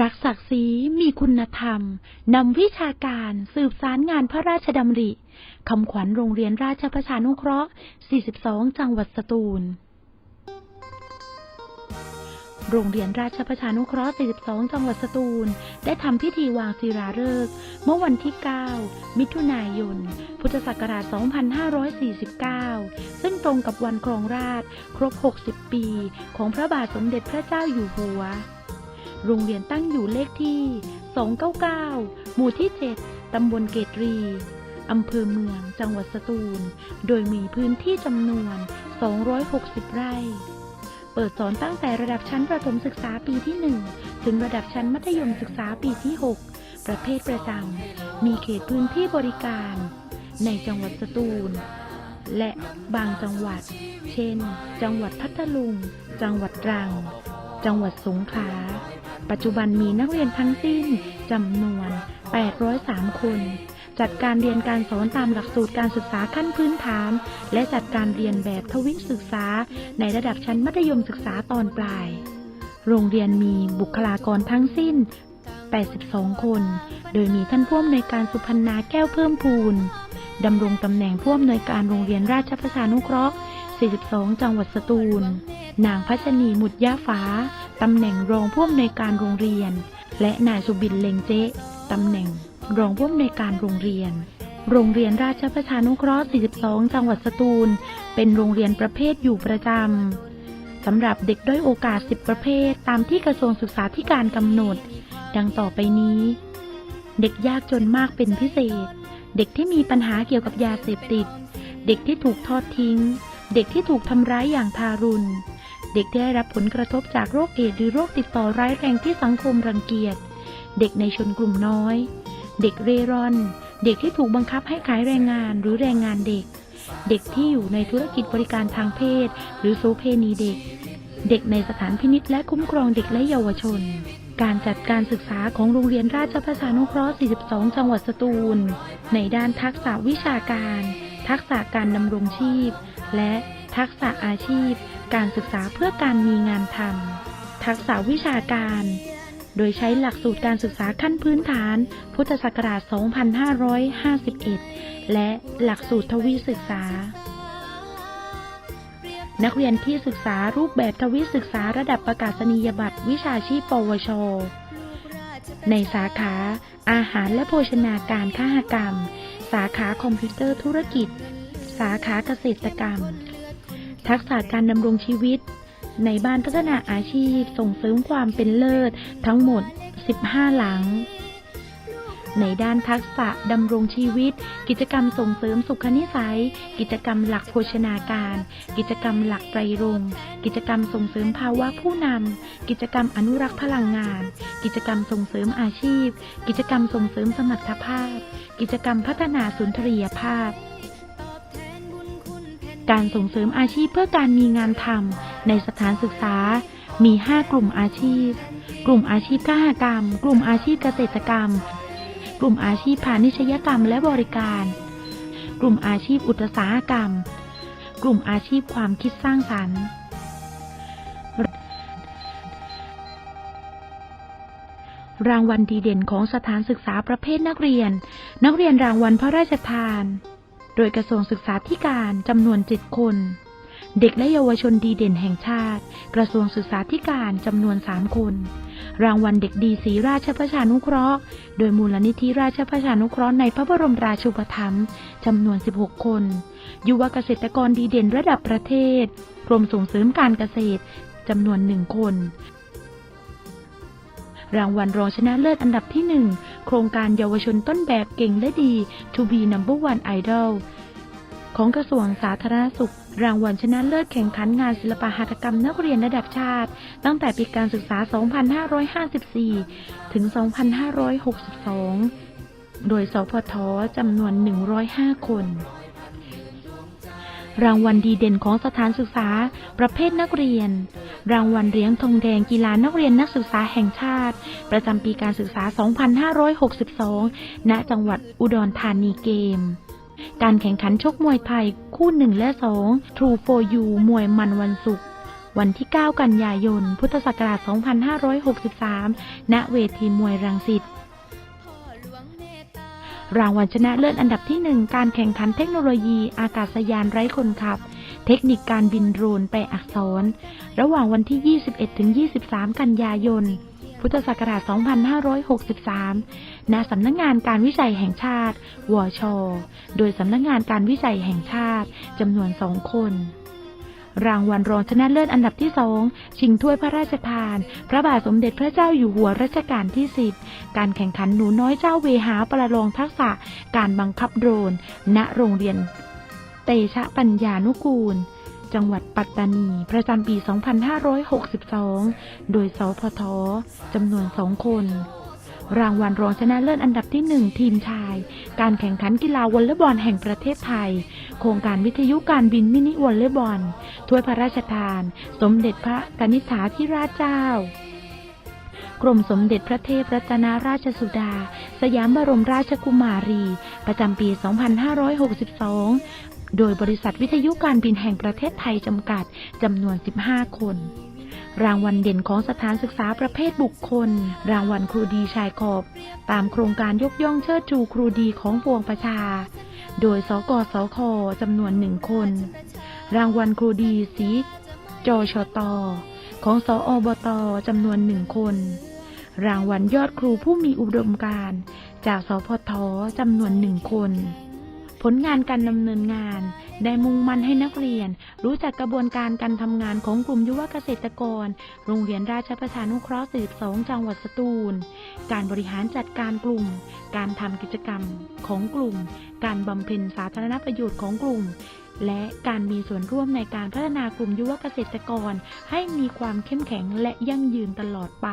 รักศักดิ์ศรีมีคุณธรรม นำวิชาการสืบสารงานพระราชดำริคำขวัญโรงเรียนราชประชานุเคราะห์ 42 จังหวัดสตูล โรงเรียนราชประชานุเคราะห์ 42 จังหวัดสตูล ได้ทำพิธีวางศิลาฤกษ์เมื่อวันที่ 9 มิถุนายน พุทธศักราช 2549 ซึ่งตรงกับวันครองราชครบ 60 ปี ของพระบาทสมเด็จพระเจ้าอยู่หัว โรงเรียนตั้งอยู่เลขที่ 299 หมู่ที่ 7 ตำบลเกตรี อำเภอเมือง จังหวัดสตูล โดยมีพื้นที่จำนวน 260 ไร่ เปิดสอนตั้งแต่ระดับชั้นประถมศึกษาปีที่ 1 ถึงระดับชั้นมัธยมศึกษาปีที่ 6 ประเภทประจำ มีเขตพื้นที่บริการ ในจังหวัดสตูล และบางจังหวัด เช่น จังหวัดพัทลุง จังหวัดตรัง จังหวัดสงขลา ปัจจุบันมีนักเรียนทั้งสิ้นจำนวน 803 คน จัดการเรียนการสอนตามหลักสูตรการศึกษาขั้นพื้นฐาน และจัดการเรียนแบบทวิศึกษา ในระดับชั้นมัธยมศึกษาตอนปลาย โรงเรียนมีบุคลากรทั้งสิ้น 82 คน โดยมีท่านผู้อำนวยการสุพรรณาแก้วเพิ่มพูนดำรงตำแหน่งผู้อำนวยการโรงเรียนราชประชานุเคราะห์ 42 จังหวัดสตูล นางพัชนีหมุดย่าฟ้า ตำแหน่งรองผู้อำนวยการโรงเรียน และนายสุบินเลงเจ๊ตำแหน่งรองผู้อำนวยการโรงเรียน โรงเรียนราชประชานุเคราะห์ 42 จังหวัดสตูล เป็นโรงเรียนประเภทอยู่ประจำสำหรับเด็กด้อยโอกาส 10 ประเภท ตามที่กระทรวงศึกษาธิการกำหนด ดังต่อไปนี้ เด็กยากจนมากเป็นพิเศษ เด็กที่มีปัญหาเกี่ยวกับยาเสพติด เด็กที่ถูกทอดทิ้ง เด็กที่ถูกทำร้ายอย่างทารุณ เด็กที่ได้รับผลกระทบจากโรคเอดส์หรือโรคติดต่อร้ายแรงที่สังคมรังเกียจ เด็กในชนกลุ่มน้อย เด็กเร่ร่อน เด็กที่ถูกบังคับให้ขายแรงงานหรือแรงงานเด็ก เด็กที่อยู่ในธุรกิจบริการทางเพศ หรือโสเพณีเด็ก เด็กในสถานพินิจและคุ้มครองเด็กและเยาวชน การจัดการศึกษาของโรงเรียนราชประชานุเคราะห์ 42 จังหวัดสตูล ในด้านทักษะวิชาการ ทักษะการดำรงชีพ และทักษะอาชีพ การศึกษาเพื่อการมีงานทำทักษะวิชาการ โดยใช้หลักสูตรการศึกษาขั้นพื้นฐาน พุทธศักราช 2551 และหลักสูตรทวีศึกษา นักเรียนที่ศึกษารูปแบบทวิศึกษาระดับประกาศนียบัตรวิชาชีพ ปวช ในสาขา อาหารและโภชนาการข้หกรรม สาขาคอมพิวเตอร์ธุรกิจ สาขาเกษตรกรรม ทักษะการดำรงชีวิต ในบ้านพัฒนาอาชีพส่งเสริมความเป็นเลิศทั้งหมด 15 หลัง ในด้านทักษะดำรงชีวิต กิจกรรมส่งเสริมสุขนิสัย กิจกรรมหลักโภชนาการ กิจกรรมหลักไตรรงกิจกรรมส่งเสริมภาวะผู้นำกิจกรรมอนุรักษ์พลังงาน กิจกรรมส่งเสริมอาชีพ กิจกรรมส่งเสริมสมรรถภาพ กิจกรรมพัฒนาสุนทรียภาพการส่งเสริมอาชีพเพื่อการมีงานทำในสถานศึกษา มี 5 กลุ่มอาชีพ กลุ่มอาชีพข้าหกรรม กลุ่มอาชีพเกษตรกรรม ลุ่มอาชีพพาณิชยกรรมและบริการ กลุ่มอาชีพอุตสาหกรรม กลุ่มอาชีพความคิดสร้างสรรค์ รางวัลดีเด่นของสถานศึกษาประเภทนักเรียน นักเรียนรางวัลพระราชทาน โดยกระทรวงศึกษาธิการจำนวน7คน เด็กและเยาวชนดีเด่นแห่งชาติ กระทรวงศึกษาธิการจำนวน3คน รางวัลเด็กดีศรีราชประชานุเคราะห์ โดยมูลนิธิราชประชานุเคราะห์ในพระบรมราชูปถัมภ์จำนวน 16 คน ยุวเกษตรกรดีเด่นระดับประเทศ กรมส่งเสริมการเกษตรจำนวนหนึ่งคน รางวัลรองชนะเลิศอันดับที่ 1 โครงการเยาวชนต้นแบบเก่งและดี To be number one idol ของกระทรวงสาธารณสุข รางวัลชนะเลิศแข่งขันงานศิลปหัตถกรรมนักเรียนระดับชาติ ตั้งแต่ปีการศึกษา 2554 ถึง 2562 โดยสพทจำนวน 105 คนรางวัลดีเด่นของสถานศึกษา ประเภทนักเรียน รางวัลเหรียญทองแดงกีฬานักเรียนนักศึกษาแห่งชาติ ประจำปีการศึกษา 2562 ณ จังหวัดอุดรธานีเกม การแข่งขันชกมวยไทยคู่1และ2 True for You มวยมันวันศุกร์วันที่ 9 กันยายน พุทธศักราช 2563 ณ เวทีมวยรังสิตรางวัลชนะเลิศอันดับที่ 1 การแข่งขันเทคโนโลยีอากาศยานไร้คนขับ เทคนิคการบินโดรนแปลอักษร ระหว่างวันที่ 21-23 กันยายน พุทธศักราช 2563 ณ สำนักงานการวิจัยแห่งชาติ วช โดยสำนักงานการวิจัยแห่งชาติจำนวนสองคน รางวัลรองชนะเลิศอันดับที่สองชิงถ้วยพระราชทาน พระบาทสมเด็จพระเจ้าอยู่หัวรัชกาลที่10การแข่งขันหนูน้อยเจ้าเวหาประลองทักษะการบังคับโดรน ณ โรงเรียน เตชะปัญญานุกูล จังหวัดปัตตานี ประจำปี 2562 โดยสพทจำนวนสองคน รางวัลรองชนะเลิศอันดับที่หนึ่งทีมชาย การแข่งขันกีฬาวอลเลย์บอลแห่งประเทศไทย โครงการวิทยุการบินมินิวอลเลย์บอล ถ้วยพระราชทาน สมเด็จพระกนิษฐาธิราชเจ้ากรมสมเด็จพระเทพรัตนราชสุดา สยามบรมราชกุมารี ประจำปี 2562 โดยบริษัทวิทยุการบินแห่งประเทศไทยจำกัดจำนวน 15 คน รางวัลเด่นของสถานศึกษาประเภทบุคคล รางวัลครูดีชายขอบ ตามโครงการยกย่องเชิดชูครูดีของปวงประชา โดยสกสคจำนวนหนึ่งคน รางวัลครูดีสีจชต ของสออบตจำนวนหนึ่งคน รางวัลยอดครูผู้มีอุดมการณ์จากสพทจำนวนหนึ่งคน ผลงานการดำเนินงาน ได้มุ่งมั่นให้นักเรียน รู้จักกระบวนการการทำงานของกลุ่มยุวเกษตรกร โรงเรียนราชประชานุเคราะห์42จังหวัดสตูล การบริหารจัดการกลุ่ม การทำกิจกรรมของกลุ่ม การบำเพ็ญสาธารณประโยชน์ของกลุ่ม และการมีส่วนร่วมในการพัฒนากลุ่มยุวเกษตรกร ให้มีความเข้มแข็งและยั่งยืนตลอดไป